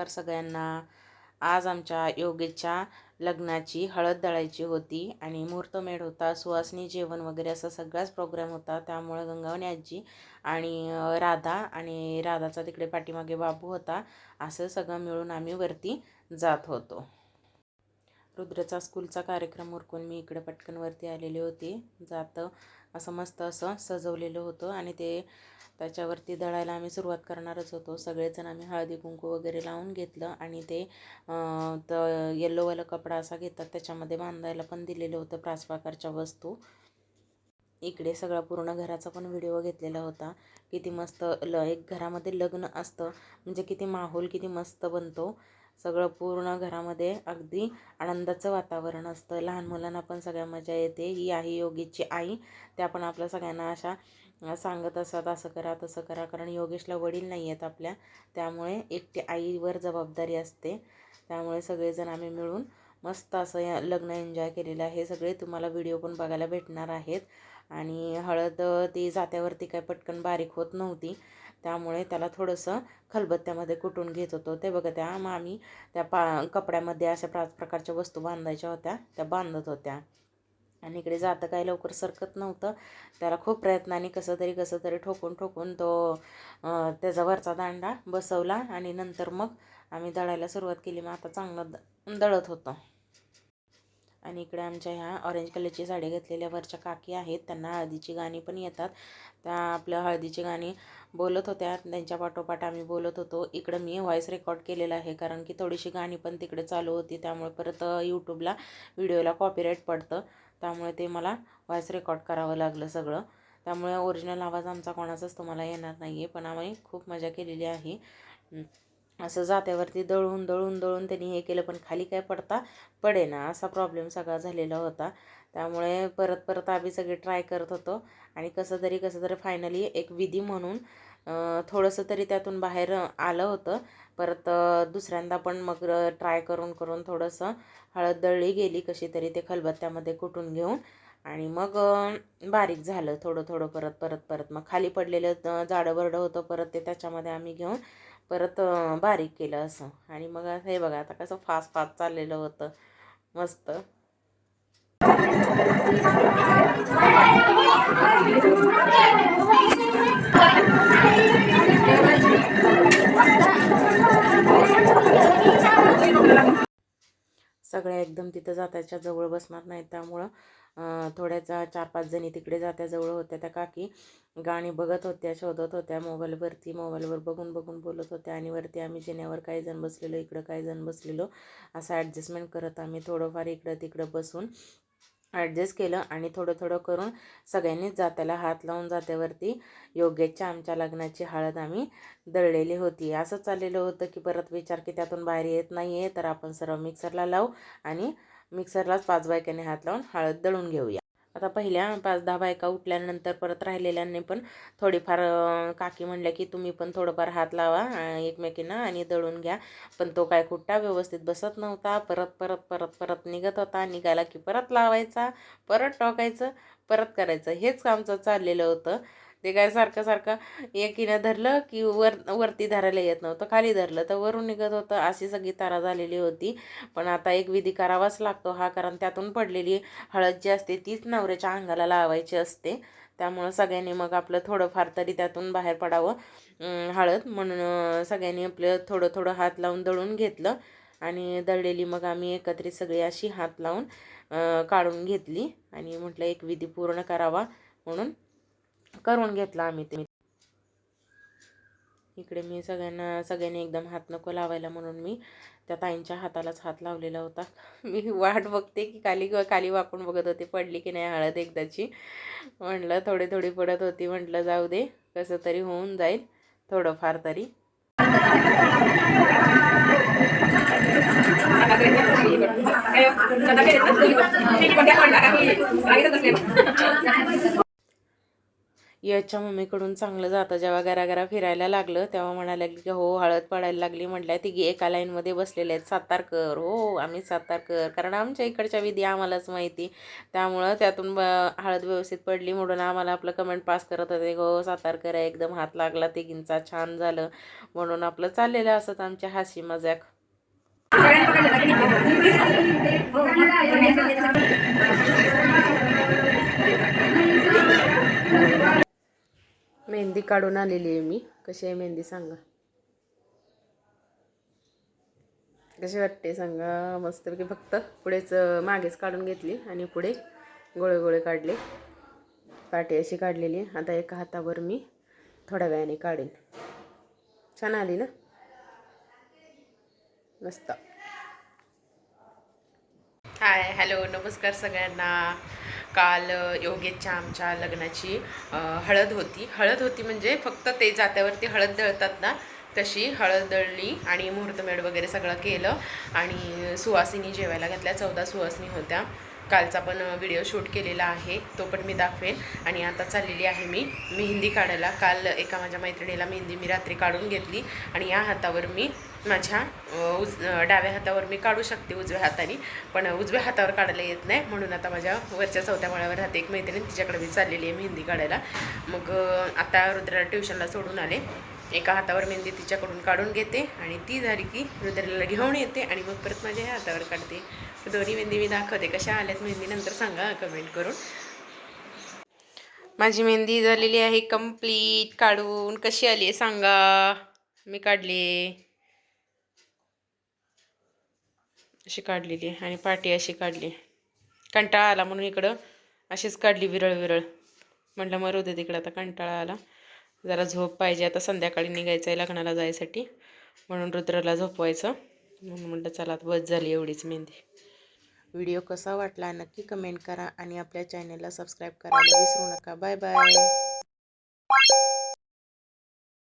नमस्कार सगळ्यांना. आज आमच्या योगेच्या लग्नाची हळद दळायची होती आणि मुहूर्तमेढ होता. सुवासनी जेवण वगैरे असा सगळाच प्रोग्राम होता. त्यामुळे गंगावणी आजी आणि राधा आणि राधाचा तिकडे पाठीमागे बाबू होता. असं सगळं मिळून आम्ही वरती जात होतो. रुद्रचा स्कूलचा कार्यक्रम उरकून मी इकडे पटकन वरती आलेले होते. जातं असं मस्त असं सजवलेलं होतं आणि ते त्याच्यावरती दळायला आम्ही सुरुवात करणारच होतो. सगळेजण आम्ही हळदी कुंकू वगैरे लावून घेतलं आणि ते तर त येल्लोवाला कपडा असा घेतात. त्याच्यामध्ये बांधायला पण दिलेलं होतं प्रास प्रकारच्या वस्तू. इकडे सगळा पूर्ण घराचा पण व्हिडिओ घेतलेला होता. किती मस्त ल एक घरामध्ये लग्न असतं. म्हणजे किती माहोल किती मस्त बनतो. सगळं पूर्ण घरामध्ये अगदी आनंदाचं वातावरण असतं. लहान मुलांना पण सगळ्या मजा येते. ही आहे योगेशची आई. त्या पण आपल्या सगळ्यांना अशा सांगत असतात असं करा तसं करा. कारण योगेशला वडील नाही आहेत आपल्या. त्यामुळे एकटी आईवर जबाबदारी असते. त्यामुळे सगळेजण आम्ही मिळून मस्त असं या लग्न एन्जॉय केलेलं आहे. सगळे तुम्हाला व्हिडिओ पण बघायला भेटणार आहेत. आणि हळद ती जात्यावरती काय पटकन बारीक होत नव्हती. त्यामुळे त्याला थोडंसं खलबत्त्यामध्ये कुटून घेत होतो. ते बघा त्या मग आम्ही त्या पा कपड्यामध्ये अशा पाच प्रकारच्या वस्तू बांधायच्या होत्या. त्या बांधत होत्या. आणि इकडे जातं काय लवकर सरकत नव्हतं. त्याला खूप प्रयत्नाने कसं तरी कसं तरी ठोकून ठोकून तो त्याचा वरचा दांडा बसवला आणि नंतर मग आम्ही दळायला सुरुवात केली. मग आता चांगलं द दळत होतं. आणि इकडे आमच्या ह्या ऑरेंज कलरची साडी घातलेल्या वरच्या काकी आहेत. त्यांना हळदीची गाणी पण येतात. त्या आपल्या हळदीची गाणी बोलत होत्या. त्यांच्या पाठोपाठ आम्ही बोलत होतो. इकडं मी व्हॉईस रेकॉर्ड केलेला आहे. कारण की थोडीशी गाणी पण तिकडे चालू होती. त्यामुळे परत यूट्यूबला व्हिडिओला कॉपीराईट पडतं. त्यामुळे ते मला व्हॉईस रेकॉर्ड करावं लागलं सगळं. त्यामुळे ओरिजिनल आवाज आमचा कोणाचाच तुम्हाला येणार नाही आहे पण आम्ही खूप मजा केलेली आहे. असं जात्यावरती दळून दळून दळून त्यांनी हे केलं पण खाली काय पडता पडेना असा प्रॉब्लेम सगळा झालेला होता. त्यामुळे परत परत आम्ही सगळे ट्राय करत होतो. आणि कसं तरी कसं तरी फायनली एक विधी म्हणून थोडंसं तरी त्यातून बाहेर आलं होतं. परत दुसऱ्यांदा पण मग ट्राय करून करून थोडंसं हळद दळली गेली कशी तरी ते खलबत्त्यामध्ये कुटून घेऊन. आणि मग बारीक झालं थोडं थोडं परत परत परत. मग खाली पडलेलं जाडं बरडं होतं परत ते त्याच्यामध्ये आम्ही घेऊन परत बारीक केलं असं. आणि मग असं हे बघा आता कसं फास्ट फास्ट चाललेलं होतं. मस्त. सगळ्या एकदम तिथं जाताच्या जवळ बसणार नाहीत त्यामुळं. थोड्याचा चार पाच जणी तिकडे जात्याजवळ होत्या त्या काकी. गाणी बघत होत्या शोधत होत्या मोबाईलवरती मोबाईलवर बघून बघून बोलत होत्या आणि वरती आम्ही जिन्यावर काही जण बसलेलो इकडं काही जण बसलेलो. असं ॲडजस्टमेंट करत आम्ही थोडंफार इकडं तिकडं बसून ॲडजस्ट केलं आणि थोडं थोडं करून सगळ्यांनीच जात्याला हात लावून जात्यावरती योग्यच्या आमच्या लग्नाची हळद आम्ही दळलेली होती. असं चाललेलं होतं की परत विचार की त्यातून बाहेर येत नाही आहे तर आपण सर्व मिक्सरला लावू आणि मिक्सरलाच पाच बायकांनी हात लावून हळद दळून घेऊया. आता पहिल्या पाच दहा बायका उठल्यानंतर परत राहिलेल्यांनी पण थोडीफार काकी म्हणल्या की तुम्ही पण थोडंफार हात लावा एकमेकींना आणि दळून घ्या. पण तो काय कुठटा व्यवस्थित बसत नव्हता. परत परत परत परत निघत होता. निघाला की परत लावायचा परत टोकायचं परत करायचं. हेच आमचं चाललेलं होतं. ते काय सारखं सारखं एकीनं धरलं की वर वरती धरायला येत नव्हतं खाली धरलं. तर वरून निघत होतं अशी सगळी तारा झालेली होती. पण आता एक विधी करावाच लागतो हा कारण त्यातून पडलेली हळद जी असते तीच नवऱ्याच्या अंगाला लावायची असते. त्यामुळं सगळ्यांनी मग आपलं थोडंफार तरी त्यातून बाहेर पडावं हळद. म्हणून सगळ्यांनी आपलं थोडं थोडं हात लावून दळून घेतलं. आणि दळलेली मग आम्ही एकत्रित सगळी अशी हात लावून काढून घेतली. आणि म्हटलं एक विधी पूर्ण करावा म्हणून. करून घेतला आम्ही ते. इकडे मी सगळ्यांना सगळ्यांनी एकदम हात नको लावायला म्हणून मी त्या ताईंच्या हातालाच हात लावलेला होता. मी वाट बघते की खाली खाली वाकून बघत होते पडली की नाही हळद एकदाची. म्हटलं थोडी थोडी पडत होती म्हटलं जाऊ दे कसं तरी होऊन जाईल थोडंफार तरी. याच्या मम्मीकडून चांगलं जातं. जेव्हा घराघरा फिरायला लागलं तेव्हा म्हणाल्या की हो हळद पडायला लागली. म्हटल्या तिघी एका लाईनमध्ये बसलेले आहेत. सातारकर हो, हो आम्ही सातारकर कारण आमच्या इकडच्या विधी आम्हालाच माहिती. त्यामुळं त्यातून ब हळद व्यवस्थित पडली म्हणून आम्हाला आपलं कमेंट पास करत होते. हो, हो सातारकर आहे. एकदम हात लागला तिघींचा. छान झालं. म्हणून आपलं चाललेलं असत आमच्या हाशी मजाक. मेहंदी काढून आलेली आहे मी. कशी आहे मेहंदी सांगा. कशी वाटते सांगा. मस्तपैकी फक्त पुढेच मागेच काढून घेतली आणि पुढे गोळे गोळे काढले. पाठी अशी काढलेली आता एका हातावर मी थोड्या वेळाने काढेन. छान आली ना? मस्त. हाय हॅलो नमस्कार सगळ्यांना. काल योगेशच्या आमच्या लग्नाची हळद होती. हळद होती म्हणजे फक्त ते जात्यावरती हळद दळतात ना तशी हळद दळली आणि मुहूर्तमेढ वगैरे सगळं केलं. आणि सुवासिनी जेवायला घातल्या चौदा सुवासिनी होत्या. कालचा पण व्हिडिओ शूट केलेला आहे तो पण मी दाखवेन. आणि आता चाललेली आहे मी मेहंदी काढायला. काल एका माझ्या मैत्रिणीला मेहंदी मी रात्री काढून घेतली आणि या हातावर मी माझ्या उज डाव्या हातावर मी काढू शकते उजव्या हाताने. पण उजव्या हातावर काढायला येत नाही. म्हणून आता माझ्या वरच्या चौथ्या माळ्यावर राहते एक मैत्रीण. तिच्याकडे मी चाललेली आहे मेहंदी काढायला. मग आता रुद्राला ट्युशनला सोडून आले. एका हातावर मेहंदी तिच्याकडून काढून घेते आणि ती झाली की रुद्राला घेऊन येते आणि मग परत माझ्या ह्या हातावर काढते. दोन्ही मेहंदी मी दाखवते. कशा आल्यात मेहंदी नंतर सांगा कमेंट करून. माझी मेहंदी झालेली आहे कंप्लीट काढून कशी आली आहे सांगा. मी काढली अशी काढलेली आहे आणि पाटी अशी काढली कंटाळा आला म्हणून इकडं अशीच काढली विरळ विरळ म्हटलं मरू दे तिकडं आता कंटाळा आला. जरा झोप पाहिजे. आता संध्याकाळी निघायचं आहे लग्नाला जायसाठी. म्हणून रुद्राला झोपवायचं. म्हणून म्हटलं चला आता बस झाली एवढीच मेहंदी. व्हिडिओ कसा वाटला नक्की कमेंट करा आणि आपल्या चॅनेलला सबस्क्राईब करायला विसरू नका. Bye bye.